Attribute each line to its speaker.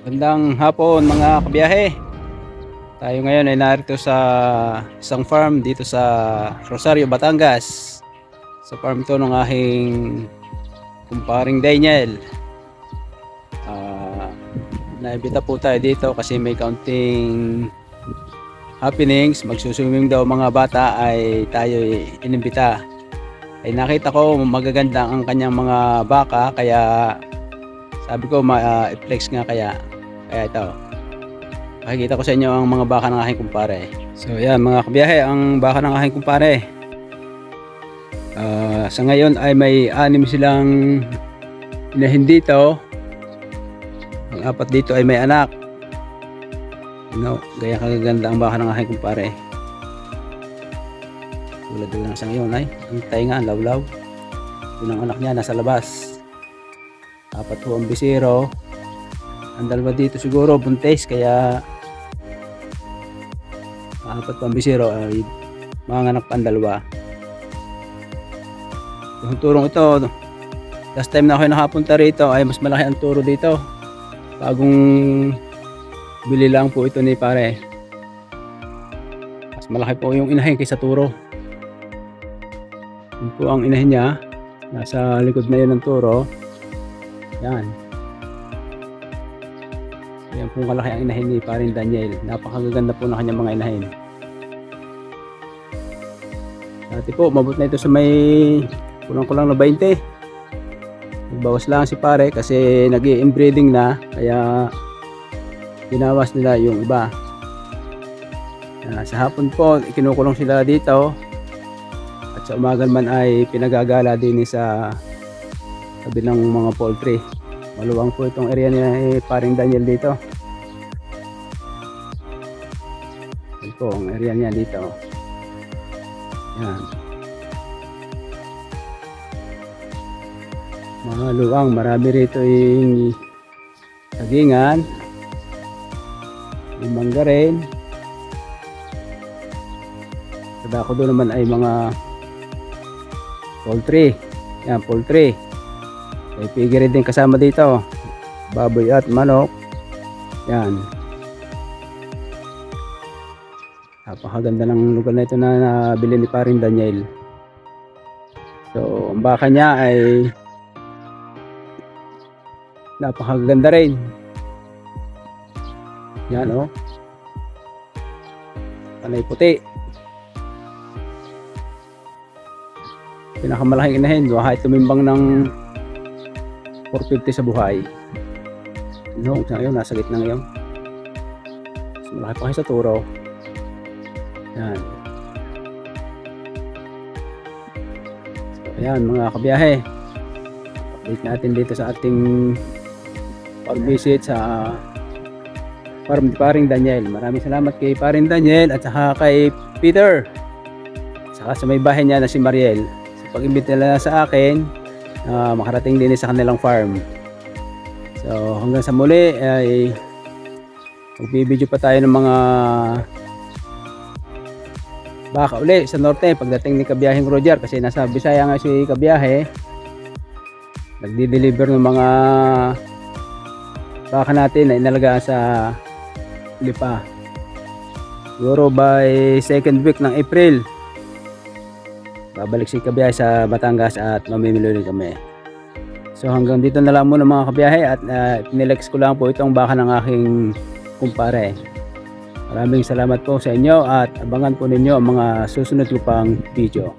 Speaker 1: Magandang hapon mga kabiyahe. Tayo ngayon ay narito sa isang farm dito sa Rosario, Batangas. Sa farm to ng aking kumparing Daniel. Ah, naibita po tayo dito kasi may kaunting happenings. Magsuswimming daw mga bata ay tayo inimbita. Ay nakita ko magaganda ang kanyang mga baka kaya sabi ko ma-flex nga kaya kaya ito. Makikita ko sa inyo ang mga baka ng aking kumpare. So yan mga kabiyahe, ang baka ng aking kumpare. Ah, sa ngayon ay may anim silang inahin dito. Ang apat dito ay may anak. No, gaya kagaganda ang baka ng aking kumpare. Tulad lang sa ngayon ay, ang tainga, lawlaw. Yun ang anak niya, nasa labas. Apat po ang bisiro. Ang dalawa dito siguro buntis kaya apat po ang bisiro ay mga anak pa ang dalawa. Yung turong ito, last time na ako nakapunta rito ay mas malaki ang turo dito. Bagong bili lang po ito ni pare. Mas malaki po yung inahin kaysa turo. Yun po ang inahin niya. Nasa likod na yun ng turo. Yan. Yan po kalaki ang inahin ni parin Daniel. Napakaganda po ng kanyang mga inahin. Dati po, mabot na ito sa may kulang-kulang na 20. Nagbawas lang si pare kasi nag inbreeding na. Kaya binawas nila yung iba. Ah, sa hapon po, ikinukulong sila dito. At sa umagan man ay pinagagala din sa sabi ng mga poultry. Maluwang po itong area ni eh, paring Daniel dito. Ito po ang area niya dito. Yan. Mga luwang, marami rito yung sagingan, yung mangga rin. Sa ko doon naman ay mga poultry. Yan, poultry. May piggery din kasama dito. Baboy at manok. Yan. Napakaganda ng lugar na ito na nabili ni paring Daniel. So, ang baka niya ay napakaganda rin. Yan oh. Panay puti. Pinakamalaking inahin. Baka tumimbang ng 450 sa buhay. No, sa ngayon, nasa gitna ngayon. Mas malaki pa kayo sa turo. Yan. So, ayan mga kabiyahe. Update natin dito sa ating pag-visit sa farm ni Paring Daniel. Maraming salamat kay Paring Daniel at saka kay Peter. Saka sa may bahay niya na si Mariel. Sa pag-imbita nila sa akin, na makarating din sa kanilang farm. So hanggang sa muli ay magbibideo pa tayo ng mga baka uli sa norte pagdating ni Kabiyaheng Roger. Kasi nasa Bisaya nga si Kabiyahe. Nagdi-deliver ng mga baka natin na inalagaan sa Lipa. Siguro by second week ng April babalik si Kabiyahe sa Batangas at mamimilo rin kami. So hanggang dito na lang muna mga kabiyahe at uh, nilex ko lang po itong baka ng aking kumpare. Maraming salamat po sa inyo at abangan po ninyo ang mga susunod ko pang video.